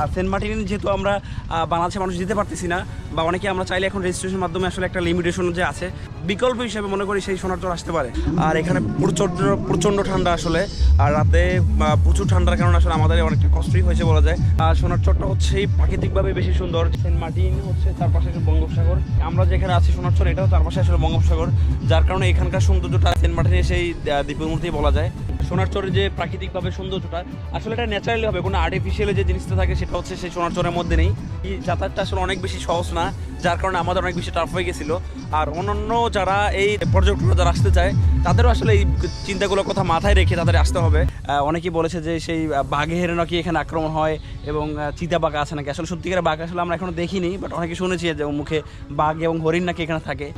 আর Saint Martin যেহেতু আমরা বাংলাদেশের মানুষ যেতে পারতেছি না, বা অনেকে আমরা চাইলে এখন রেজিস্ট্রেশন মাধ্যমে আসলে একটা লিমিটেশন যে আছে, বিকল্প হিসেবে মনে করি সেই সোনার চর আসতে পারে। আর এখানে প্রচণ্ড প্রচণ্ড ঠান্ডা আসলে, আর রাতে প্রচুর ঠান্ডার কারণে আসলে আমাদের অনেকটা কষ্টই হয়েছে বলা যায়। আর সোনার চরটা হচ্ছে প্রাকৃতিকভাবে বেশি সুন্দর। সেন্ট মার্টিন হচ্ছে চারপাশে বঙ্গোপসাগর। আমরা যেখানে আছি সোনার চর, এটাও চারপাশে আসলে বঙ্গোপসাগর, যার কারণে এখানকার সৌন্দর্যটা সেন্ট মার্টিনের সেই দ্বীপের মধ্যেই বলা যায়। সোনার চরের যে প্রাকৃতিকভাবে সৌন্দর্যটা, আসলে এটা ন্যাচারালি হবে। কোনো আর্টিফিশিয়ালি যে জিনিসটা থাকে, সেটা হচ্ছে সেই সোনার চরের মধ্যে নেই। যাতায়াতটা আসলে অনেক বেশি সহজ না, যার কারণে আমাদের অনেক বেশি টাফ হয়ে গেছিল। আর অন্যান্য যারা এই পর্যটকরা যারা আসতে চায়, তাদেরও আসলে এই চিন্তাগুলোর কথা মাথায় রেখে তাদের আসতে হবে। অনেকেই বলেছে যে সেই বাঘের নাকি এখানে আক্রমণ হয় এবং চিতা বাঘ আছে নাকি? আসলে সত্যিকারের বাঘ আসলে আমরা এখনও দেখিনি বাট অনেকে শুনেছি যে মুখে বাঘ এবং হরিণ নাকি এখানে থাকে।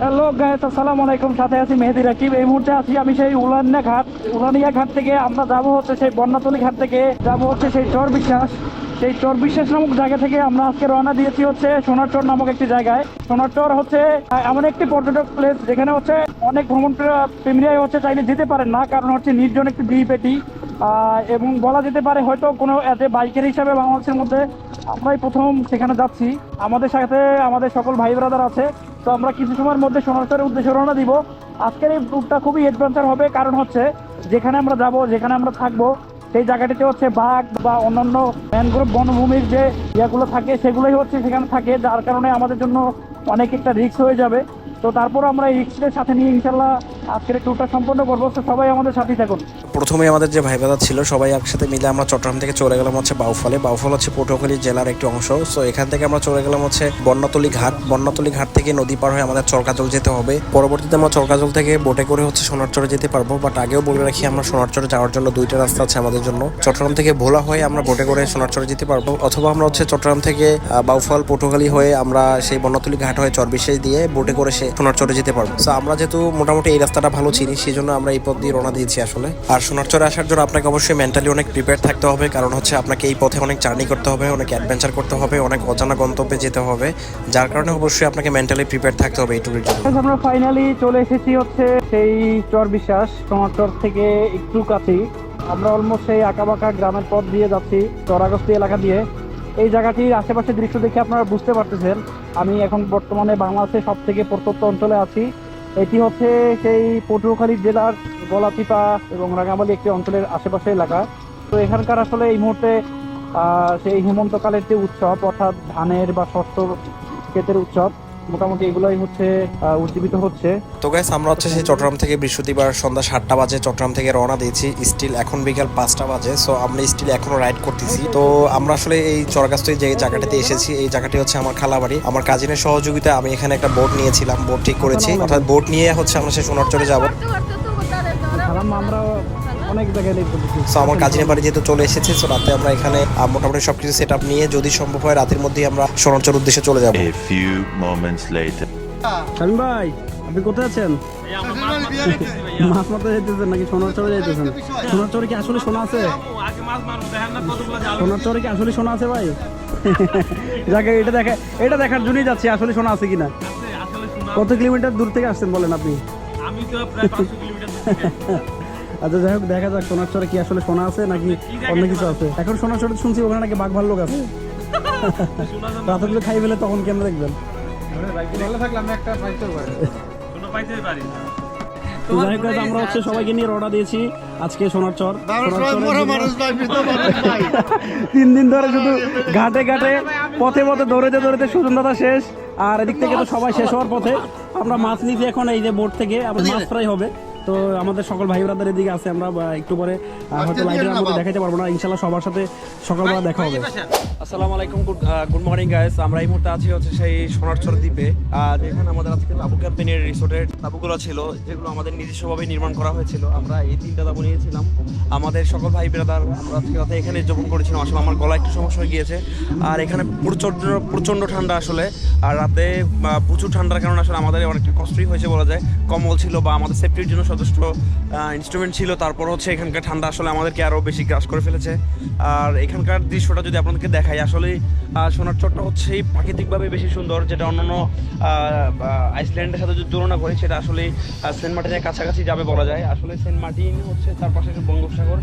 হ্যালো গাইস আসসালামু আলাইকুম। সাথে আছি মেহেদি রাকিব। এই মুহূর্তে আছি আমি সেই উলানিয়া ঘাট। উলানিয়া ঘাট থেকে আমরা যাব হচ্ছে সেই বন্যাতলি ঘাট থেকে। যাব হচ্ছে সেই চর বিশ্বাস। সেই চর বিশ্বাস নামক জায়গা থেকে আমরা আজকে রওনা দিয়েছি হচ্ছে সোনারচর নামক একটি জায়গায়। সোনারচর হচ্ছে এমন একটি পর্যটক প্লেস যেখানে হচ্ছে অনেক ভ্রমণ প্রে- প্রেমীরাই হচ্ছে চাইলে যেতে পারেন না। কারণ হচ্ছে নির্জন একটি দ্বীপ এটি। এবং বলা যেতে পারে হয়তো কোনো এজ এ বাইকের হিসাবে বাংলাদেশের মধ্যে আমরাই প্রথম সেখানে যাচ্ছি। আমাদের সাথে আমাদের সকল ভাই ব্রাদার আছে। তো আমরা কিছু সময়ের মধ্যে সোনারচরের উদ্দেশ্যে রওনা দিব। আজকের এই ট্যুরটা খুবই অ্যাডভেঞ্চার হবে। কারণ হচ্ছে, যেখানে আমরা যাব, যেখানে আমরা থাকব, সেই জায়গাটিতে হচ্ছে বাঘ বা অন্যান্য ম্যানগ্রোভ বনভূমির যে ইয়েগুলো থাকে, সেগুলোই হচ্ছে সেখানে থাকে। যার কারণে আমাদের জন্য অনেক একটা রিস্ক হয়ে যাবে। তো তারপর আমরা এই সাথে নিয়ে ইনশাল্লাহ আজকের ট্যুরটা সম্পন্ন করব। সবাই আমাদের সাথেই থাকুন। প্রথমে আমাদের যে ভাই ব্রাদার ছিল, সবাই একসাথে মিলে আমরা চট্টগ্রাম থেকে চলে গেলাম হচ্ছে বাউফলে। বাউফল হচ্ছে পটুয়াখালী জেলার একটি অংশ। সো এখান থেকে আমরা চলে গেলাম হচ্ছে বন্যাতলি ঘাট। বন্যাতলি ঘাট থেকে নদী পার হয়ে আমাদের চরকাজল যেতে হবে। পরবর্তীতে আমরা চরকাজল থেকে বোটে করে হচ্ছে সোনারচরে যেতে পারব। বাট আগেও বলে রাখি, আমরা সোনারচরে যাওয়ার জন্য দুইটা রাস্তা আছে আমাদের জন্য। চট্টগ্রাম থেকে ভোলা হয়ে আমরা বোটে করে সোনারচরে যেতে পারব। অথবা আমরা হচ্ছে চট্টগ্রাম থেকে বাউফল, পটুয়াখালী হয়ে আমরা সেই বন্যাতলি ঘাট হয়ে চরবিশেষ দিয়ে বোটে করে সে সোনারচরে যেতে পারব। সো আমরা যেহেতু মোটামুটি এই রাস্তাটা ভালো চিনি সেই জন্য আমরা এই পথ দিয়ে রওনা দিয়েছি আসলে। আর সোনারচরে আসার জন্য আপনাকে অবশ্যই মেন্টালি অনেক প্রিপেয়ার থাকতে হবে, কারণ হচ্ছে আপনাকে এই পথে অনেক জার্নি করতে হবে, অনেক অ্যাডভেঞ্চার করতে হবে, অনেক অজানা গন্তব্যে যেতে হবে, যার কারণে অবশ্যই আপনাকে মেন্টালি প্রিপেয়ার থাকতে হবে এই ট্যুরের জন্য। আমরা ফাইনালি চলে এসেছি হচ্ছে সেই চর বিশ্বাস টমাটর থেকে একটু কাছেই। আমরা অলমোস্ট সেই আঁকাবাঁকা গ্রামের পথ দিয়ে যাচ্ছি চরাগস্তি এলাকা দিয়ে। এই জায়গাটির আশেপাশে দৃশ্য দেখে আপনারা বুঝতে পারতেছেন। আমি এখন বর্তমানে বাংলাদেশের সব থেকে প্রত্যন্ত অঞ্চলে আছি। এটি হচ্ছে সেই পটুয়াখালী জেলার গোলাপিপা এবং রাঙামালি একটি অঞ্চলের আশেপাশে এলাকা। তো এখানকার আসলে এই মুহূর্তে সেই হেমন্তকালের যে উৎসব, অর্থাৎ ধানের বা শস্য ক্ষেতের উৎসব মোটামুটি এগুলোই হচ্ছে উজ্জীবিত হচ্ছে। তো গাইস আমরা হচ্ছে সেই চট্টগ্রাম থেকে বৃহস্পতিবার সন্ধ্যা সাতটা বাজে চট্টগ্রাম থেকে রওনা দিয়েছি। স্টিল এখন বিকাল পাঁচটা বাজে সো আমরা স্টিল এখনও রাইড করতেছি। তো আমরা আসলে এই চরগাস্তই যে জায়গাটাতে এসেছি এই জায়গাটি হচ্ছে আমার খালাবাড়ি। আমার কাজিনের সহযোগিতা আমি এখানে একটা বোট নিয়েছিলাম বোট ঠিক করেছি। অর্থাৎ বোট নিয়ে হচ্ছে আমরা সেই সোনারচরে যাব। খালাম আমরা অনেক জায়গায় লেট করতেছি সো আমার কাজিনের বাড়ি যেহেতু চলে এসেছি সো রাতে আমরা এখানে আহ, মোটামুটি সবকিছু সেট আপ নিয়ে যদি সম্ভব হয় রাতের মধ্যেই আমরা সোনারচর উদ্দেশ্যে চলে যাব। A few moments later. Shamim ভাই আপনি কোথায় আছেন? মাছ মারতে যেতেছেন নাকি সোনার চরে যেতেছেন সোনার চরে কি আসলে সোনা আছে? সোনার চরে কি আসলে সোনা আছে ভাই? যাকে এটা দেখা এটা দেখার জন্যই যাচ্ছি আসলে সোনা আছে কিনা। কত কিলোমিটার দূর থেকে আসছেন বলেন আপনি? আমি তো প্রায় পাঁচশো কিলোমিটার আচ্ছা যাই হোক দেখা যাক সোনার চরে কি আসলে সোনা আছে নাকি অন্য কিছু আছে। এখন সোনার চরে শুনছি ওখানে নাকি বাঘ ভাল্লোক আছে। রাতে যদি খাই ফেলে তখন কেন দেখবেন? যাই হোক আমরা হচ্ছে সবাইকে নিয়ে রওনা দিয়েছি আজকে সোনার চর। তিন দিন ধরে শুধু ঘাটে ঘাটে পথে পথে দৌড়েতে দৌড়েতে সুজন দাদা শেষ। আর এদিক থেকে তো সবাই শেষ হওয়ার পথে। আমরা মাছ নিয়েছি এখন এই যে বোট থেকে আবার মাছ ফ্রাই হবে। তো আমাদের সকল ভাই ব্রাদার এদিকে আছে আমরা বা একটু পরে হয়তো লাইটের মধ্যে দেখাতে পারব না ইনশাল্লাহ সবার সাথে সকালবেলা দেখা হবে। আসসালামু আলাইকুম গুড মর্নিং গাইস আমরা এই মুহূর্তে আছি হচ্ছে সেই সোনারচর দ্বীপে। আর এখানে আমাদের আজকে তাবু ক্যাম্পেনের রিসোর্টের তাবুগুলো ছিল যেগুলো আমাদের নিজস্বভাবে নির্মাণ করা হয়েছিল। আমরা এই তিনটা তাবু নিয়েছিলাম। আমাদের সকল ভাই ব্রাদার আমরা আজকে রাতে এখানে যাপন করেছিলাম। আসলে আমার গলা একটু সমস্যা হয়ে গিয়েছে। আর এখানে প্রচণ্ড প্রচণ্ড ঠান্ডা আসলে। আর রাতে প্রচুর ঠান্ডার কারণে আসলে আমাদের অনেকটা কষ্টই হয়েছে বলা যায়। কম্বল ছিল বা আমাদের সেফটির জন্য যথেষ্ট ইনস্ট্রুমেন্ট ছিল। তারপর হচ্ছে এখানকার ঠান্ডা আসলে আমাদেরকে আরও বেশি গ্রাস করে ফেলেছে। আর এখানকার দৃশ্যটা যদি আপনাদেরকে দেখাই আসলে আহ, সোনার চরটা হচ্ছে প্রাকৃতিকভাবে বেশি সুন্দর যেটা অন্যান্য আইসল্যান্ডের সাথে যদি তুলনা করি সেটা আসলে সেন্ট মার্টিনের কাছাকাছি যাবে বলা যায়। আসলে সেন্ট মার্টিন হচ্ছে তার পাশে বঙ্গোপসাগর।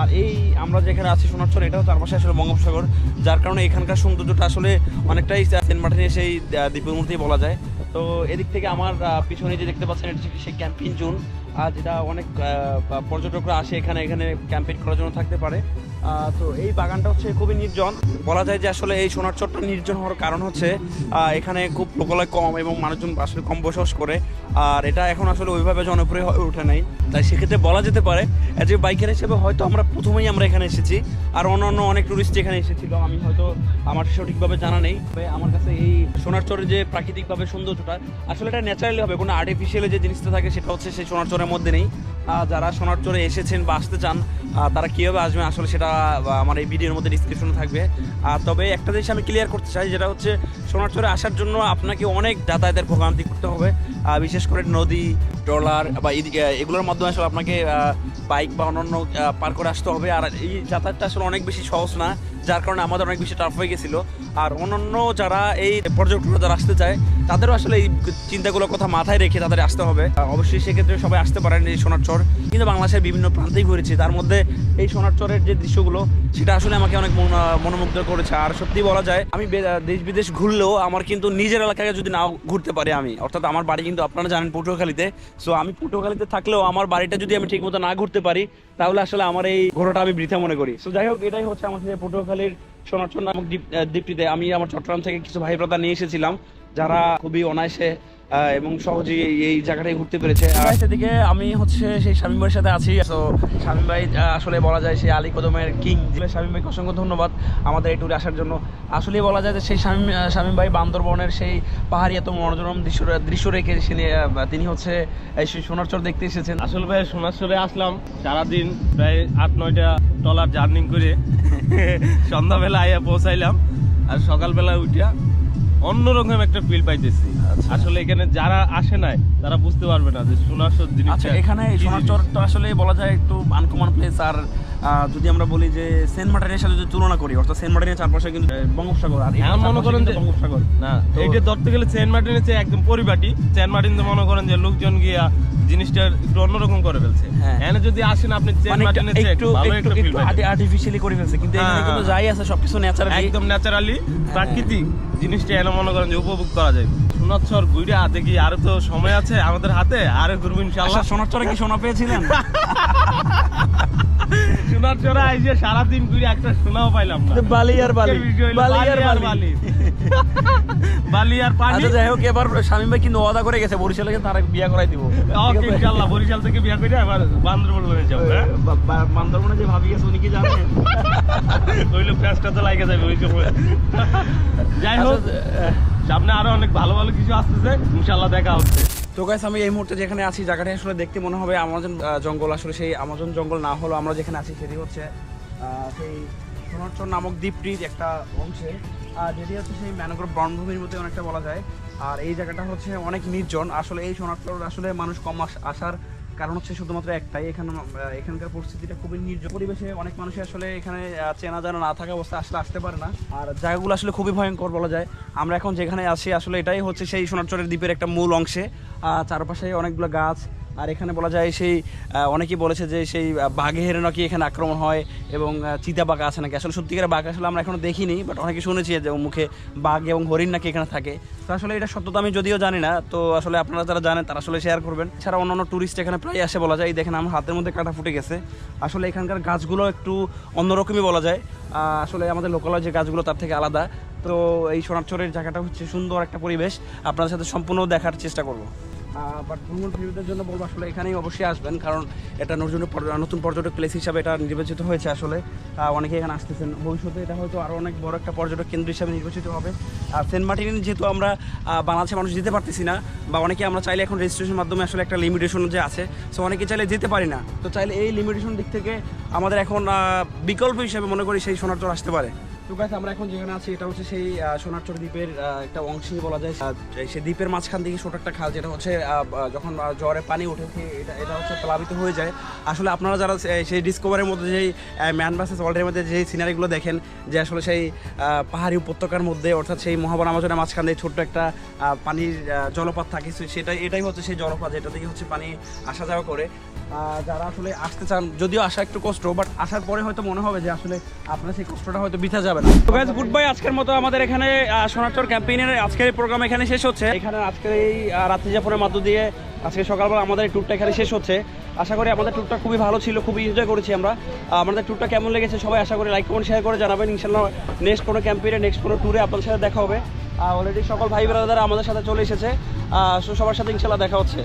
আর এই আমরা যেখানে আছি সোনার সোনারচর এটাও তার পাশে আসলে বঙ্গোপসাগর। যার কারণে এখানকার সৌন্দর্যটা আসলে অনেকটাই সেন্ট মার্টিনের সেই দ্বীপের মধ্যেই বলা যায়। তো এদিক থেকে আমার পিছনে যে দেখতে পাচ্ছেন এটা সেই ক্যাম্পিং জোন। আর যেটা অনেক পর্যটকরা আসে এখানে এখানে ক্যাম্পেইন করার জন্য থাকতে পারে। তো এই বাগানটা হচ্ছে খুবই নির্জন। বলা যায় যে আসলে এই সোনার চরটা নির্জন হওয়ার কারণ হচ্ছে এখানে খুব লোকালয় কম এবং মানুষজন আসলে কম বসবাস করে। আর এটা এখন আসলে ওইভাবে জনপ্রিয় হয়ে ওঠে নাই। তাই সেক্ষেত্রে বলা যেতে পারে এ বাইকার হিসেবে হয়তো আমরা প্রথমেই আমরা এখানে এসেছি। আর অন্যান্য অনেক টুরিস্ট এখানে এসেছিল, আমি হয়তো আমার সঠিকভাবে জানা নেই। আমার কাছে এই সোনার চরের যে প্রাকৃতিকভাবে সৌন্দর্যটা, আসলে এটা ন্যাচারালি হবে। কোনো আর্টিফিশিয়ালি যে জিনিসটা থাকে, সেটা হচ্ছে সেই সোনার মধ্যে নেই। যারা সোনার চরে এসেছেন বা আসতে চান তারা কীভাবে আসবেন আসলে সেটা আমার এই ভিডিওর মধ্যে ডিসক্রিপশনে থাকবে। তবে একটা জিনিস আমি ক্লিয়ার করতে চাই, যেটা হচ্ছে সোনার চরে আসার জন্য আপনাকে অনেক যাতায়াতের ভোগান্তি করতে হবে। বিশেষ করে নদী, ট্রলার বা এগুলোর মাধ্যমে আসলে আপনাকে বাইক বা অন্যান্য পার করে আসতে হবে। আর এই যাতায়াতটা আসলে অনেক বেশি সহজ না, যার কারণে আমাদের অনেক বেশি টাফ হয়ে গেছিল। আর অন্যান্য যারা এই পর্যটকরা যারা আসতে চায়, তাদেরও আসলে এই চিন্তাগুলোর কথা মাথায় রেখে তাদের আসতে হবে। অবশ্যই সেক্ষেত্রে সবাই আসতে পারেন এই সোনার চর। কিন্তু বাংলাদেশের বিভিন্ন প্রান্তেই ঘুরেছি, তার মধ্যে এই সোনার চরের যে দৃশ্যগুলো, সেটা আসলে আমাকে অনেক মন মনোমুগ্ধ করেছে। আর সত্যি বলা যায়, আমি দেশ বিদেশ ঘুরলেও আমার কিন্তু নিজের এলাকায় যদি নাও ঘুরতে পারি আমি, অর্থাৎ আমার বাড়ি কিন্তু আপনারা জানেন পটুয়াখালীতে সো আমি পটুয়াখালীতে থাকলেও আমার বাড়িটা যদি আমি ঠিকমতো না ঘুরতে পারি, তাহলে আসলে আমার এই ঘোরাটা আমি বৃথা মনে করি। সো যাই হোক, এটাই হচ্ছে আমাদের পটুয়াখালীর সোনারচর নামক দ্বীপ দ্বীপটিতে আমি আমার চট্টগ্রাম থেকে কিছু ভাই ব্রাদার নিয়ে এসেছিলাম, যারা খুবই অনায়াসে এবং সহজেই এই- জায়গাটায় ঘুরতে পেরেছে। আর সেদিকে আমি হচ্ছে সেই শামীম ভাইয়ের সাথে আছি। তো শামীম ভাই আসলে বলা যায় সেই আলী কদমের কিং শামীম ভাইকে অসংখ্য ধন্যবাদ আমাদের এই ট্যুরে আসার জন্য। আসলে বলা যায় যে সেই শামীম আহ, শামীম ভাই বান্দরবনের সেই পাহাড়ি এত মনোরম দৃশ্য দৃশ্য রেখে তিনি, তিনি হচ্ছে এই সেই সোনারচর দেখতে এসেছেন। আসল ভাই সোনারচরে আসলাম। সারাদিন প্রায় আট নয়টা টলার জার্নিং করে সন্ধ্যাবেলা আইয়া পৌঁছাইলাম। আর সকালবেলা উঠিয়া অন্যরকম একটা ফিল পাইতেছি আসলে এখানে যারা আসে নাই তারা বুঝতে পারবে না যে সোনার জিনিস আচ্ছা এখানে সোনার। তো আসলে বলা যায় একটু আনকমন প্লেস আর যদি আমরা বলি যে সেন্ট মার্টিনের সাথে যদি তুলনা করি অর্থাৎ সেন্ট মার্টিনের চারপাশে কিন্তু বঙ্গোপসাগর আর এটার মনে করেন যে- বঙ্গোপসাগর। না এইটা ধরতে গেলে সেন্ট মার্টিনের চেয়ে একদম পরিপাটি। সেন্ট মার্টিন তো মনে করেন যে লোকজন গিয়া জিনিসটা একটু অন্যরকম করে ফেলছে। হ্যাঁ। এখানে যদি আসেন আপনি সেন্ট মার্টিনের চেয়ে একটু একটু আর্টিফিশিয়ালি করে ফেলছে কিন্তু এখানে হ্যাঁ, কিন্তু হ্যাঁ। যাই আছে সবকিছু ন্যাচারালি একদম ন্যাচারালি প্রাকৃতিক জিনিসটা এনে মনে করেন যে উপভোগ করা যায়। সোনাচ্ছর ঘুরে দেখি আরও তো সময় আছে আমাদের হাতে আরও ঘুরবো ইনশাল্লাহ। আচ্ছা সোনারচরে কি সোনা পেয়েছিলেন? সোনাচ্ছরে আইসে সারাদিন ঘুরে একটা সোনাও পাইলাম না। বালি আর বালি বালি আর বালি বালি। আর পানি। আচ্ছা যাই হোক এবার শামীম ভাই কিন্তু ওয়াদা করে গেছে? বরিশালে তারা বিয়া করাই দিব। ওকে ইনশাল্লাহ বরিশাল থেকে বিয়া করে আবার বান্দরবন যাব হ্যাঁ? বান্দরবনে যে ভাবি গেছে উনি কি জানেন ওই লোক প্যাঁচটা তো লাগে যাবে ওই যাই হোক। আচ্ছা, সামনে আরও অনেক ভালো ভালো কিছু আসতেছে ইনশাল্লাহ দেখা হচ্ছে। তো গাইস আমি এই মুহূর্তে যেখানে আছি, জায়গাটা আসলে দেখতে মনে হবে আমাজন জঙ্গল। আসলে সেই আমাজন জঙ্গল না হলো আমরা যেখানে আছি, সেটি হচ্ছে সেই সোনারচর নামক দ্বীপটির একটা অংশে। আর যেটি হচ্ছে সেই ম্যানগ্রোভ বনভূমির মধ্যে অনেকটা বলা যায়। আর এই জায়গাটা হচ্ছে অনেক নির্জন। আসলে এই সোনারচর আসলে মানুষ কম আস- আসার কারণ হচ্ছে শুধুমাত্র একটাই। এখানে এখানকার পরিস্থিতিটা খুবই নির্জন পরিবেশে অনেক মানুষই আসলে এখানে চেনা জানা না থাকা অবস্থা আসলে আসতে পারে না। আর জায়গাগুলো আসলে খুবই ভয়ঙ্কর বলা যায়। আমরা এখন যেখানে আসি আসলে এটাই হচ্ছে সেই সোনারচরের দ্বীপের একটা মূল অংশে। চারপাশে অনেকগুলো গাছ আর এখানে বলা যায় সেই অনেকেই বলেছে যে সেই বাঘের নাকি এখানে আক্রমণ হয় এবং চিতা বাঘ আছে নাকি? আসলে সত্যিকারের বাঘ আসলে আমরা এখনও দেখিনি বাট অনেকে শুনেছি যে মুখে বাঘ এবং হরিণ নাকি এখানে থাকে। তো আসলে এটা সত্যতা আমি যদিও জানি না, তো আসলে আপনারা যারা জানেন তারা আসলে শেয়ার করবেন। এছাড়া অন্যান্য টুরিস্ট এখানে প্রায় আসে বলা যায়। দেখেন আমার হাতের মধ্যে কাটা ফুটে গেছে। আসলে এখানকার গাছগুলো একটু অন্যরকমই বলা যায়। আসলে আমাদের লোকালয় যে গাছগুলো তার থেকে আলাদা। তো এই সোনারচরের জায়গাটা হচ্ছে সুন্দর একটা পরিবেশ। আপনাদের সাথে সম্পূর্ণ দেখার চেষ্টা করব। বাট ভ্রমণ প্রিয়দের জন্য বলব আসলে এখানেই অবশ্যই আসবেন কারণ এটা নতুন নতুন পর্যটক প্লেস হিসাবে এটা নির্বাচিত হয়েছে আসলে। অনেকে এখানে আসতেছেন। ভবিষ্যতে এটা হয়তো আরও অনেক বড় একটা পর্যটক কেন্দ্র হিসাবে নির্বাচিত হবে। আর সেন্ট মার্টিন যেহেতু আমরা আহ, বাংলাদেশের মানুষ যেতে পারতেছি না বা অনেকে আমরা চাইলে এখন রেজিস্ট্রেশন মাধ্যমে আসলে একটা লিমিটেশন যে আছে সো অনেকে চাইলে যেতে পারি না। তো চাইলে এই লিমিটেশন দিক থেকে আমাদের এখন বিকল্প হিসাবে মনে করি সেই সোনারচর আসতে পারে। তো আমরা এখন যেখানে আছি, এটা হচ্ছে সেই সোনারচর দ্বীপের একটা অংশই বলা যায়। সেই দ্বীপের মাঝখান থেকে ছোট একটা খাল, যেটা হচ্ছে যখন জ্বরে পানি উঠেছে এটা এটা হচ্ছে প্লাবিত হয়ে যায়। আসলে আপনারা যারা সেই ডিসকভারের মধ্যে যেই ম্যান ভার্সেস ওয়ার্ল্ডের মধ্যে যেই সিনারিগুলো দেখেন, যে আসলে সেই পাহাড়ি উপত্যকার মধ্যে, অর্থাৎ সেই মহাবন আমাজনের মাঝখান দিয়ে ছোট্ট একটা পানির জলপাত থাকে সে- সেটাই, এটাই হচ্ছে সেই জলপাত, যেটা থেকে হচ্ছে পানি আসা যাওয়া করে। যারা আসলে আসতে চান, যদিও আসা একটু কষ্ট বাট আসার পরে হয়তো মনে হবে যে আসলে আপনার সেই কষ্টটা হয়তো বিথা যাবে গুড বাই আজকের মতো আমাদের এখানে সোনারচর ক্যাম্পেইনের আজকের প্রোগ্রাম এখানে শেষ হচ্ছে। এখানে আজকের এই রাত্রি যাপনের মধ্য দিয়ে আজকে সকালবেলা আমাদের ট্যুরটা এখানে শেষ হচ্ছে। আশা করি আমাদের ট্যুরটা খুবই ভালো ছিল, খুবই এনজয় করেছি আমরা। আমাদের ট্যুরটা কেমন লেগেছে সবাই আশা করি লাইক কমেন্ট শেয়ার করে জানাবেন। ইনশাল্লাহ নেক্সট কোনো ক্যাম্পেইনে নেক্সট কোনো ট্যুরে আপনাদের সাথে দেখা হবে। অলরেডি সকল ভাই ব্রাদার আমাদের সাথে চলে এসেছে। সবার সাথে ইনশাল্লাহ দেখা হচ্ছে।